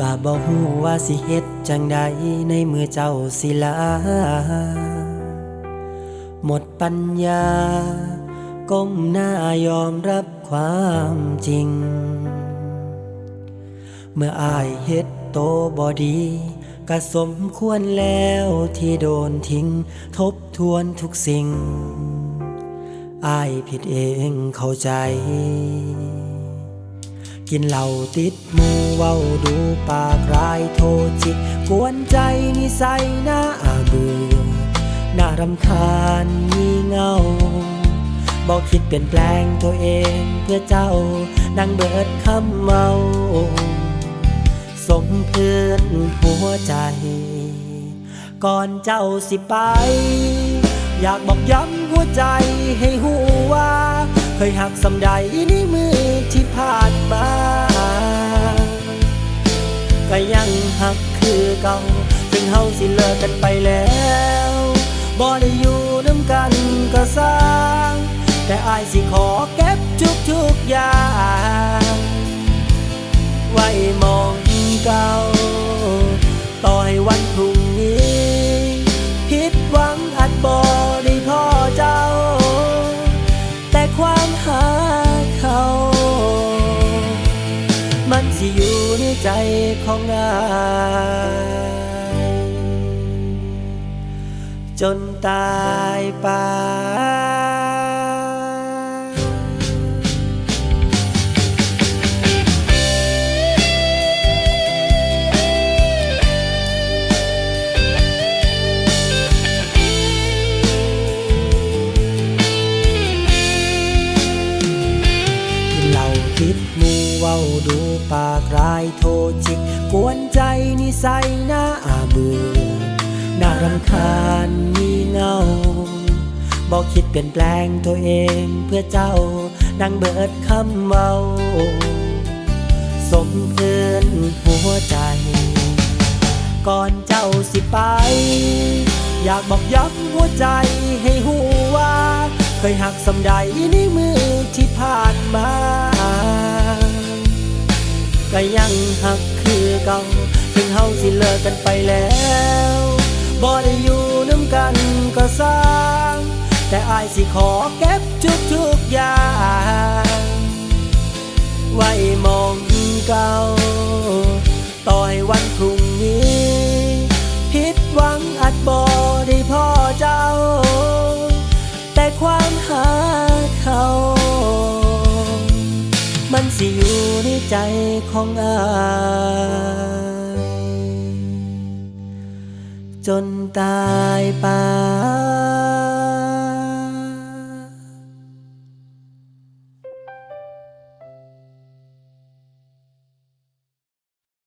กะบ่ฮู้ว่าสิเฮ็ดจังใดในมือเจ้าสิลา หมดปัญญา ก้มหน้ายอมรับความจริง เมื่ออายเฮ็ดโตบ่ดีก็สมควรแล้วที่โดนทิ้ง ทบทวนทุกสิ่งอายผิดเองเข้าใจ กินเหล้าติดมูเว้าดูปากรายโทษจิต กวนใจนิสัยน่าเบื่อน่ารำคาญมีเงาบอกคิดเปลี่ยนแปลงตัวเองเพื่อเจ้านั่งเบิดคำเมาสมเพื่อนหัวใจ ก่อนเจ้าสิไป อยากบอกย้ำหัวใจให้หูว่า เคยหักสำใดในมือที่ผ่านมา ก็ยังหักคือเก่า ถึงเฮาสิเลิกกันไปแล้วบ่ได้อยู่น้ำกันก็สร้าง แต่อายสิขอเก็บทุกทุกอย่าง ไว้มองเก่า มันสิอยู่ในใจของอายจนตายไปิดมูเว้าดูปากรายโทษจิก กวนใจนิสัยน่าเบื่อน่ารำคาญมีเงาบอกคิดเปลี่ยนแปลงตัวเองเพื่อเจ้านั่งเบิดคำเมาสมเพื่อนหัวใจ ก่อนเจ้าสิไป อยากบอกย้ำหัวใจให้หูว่า เคยหักสำใดในมือที่ผ่ ก็ยังหักคือเก่า ถึงเฮาสิเลิกกันไปแล้วบ่ได้อยู่น้ำกันก็สร้าง แต่อายสิขอเก็บทุกทุกอย่าง ไว้มองเก่า ต่อให้วันพรุ่งนี้ ผิดหวังอาจบ่ได้พ่อเจ้า ใจของอายจนตายไป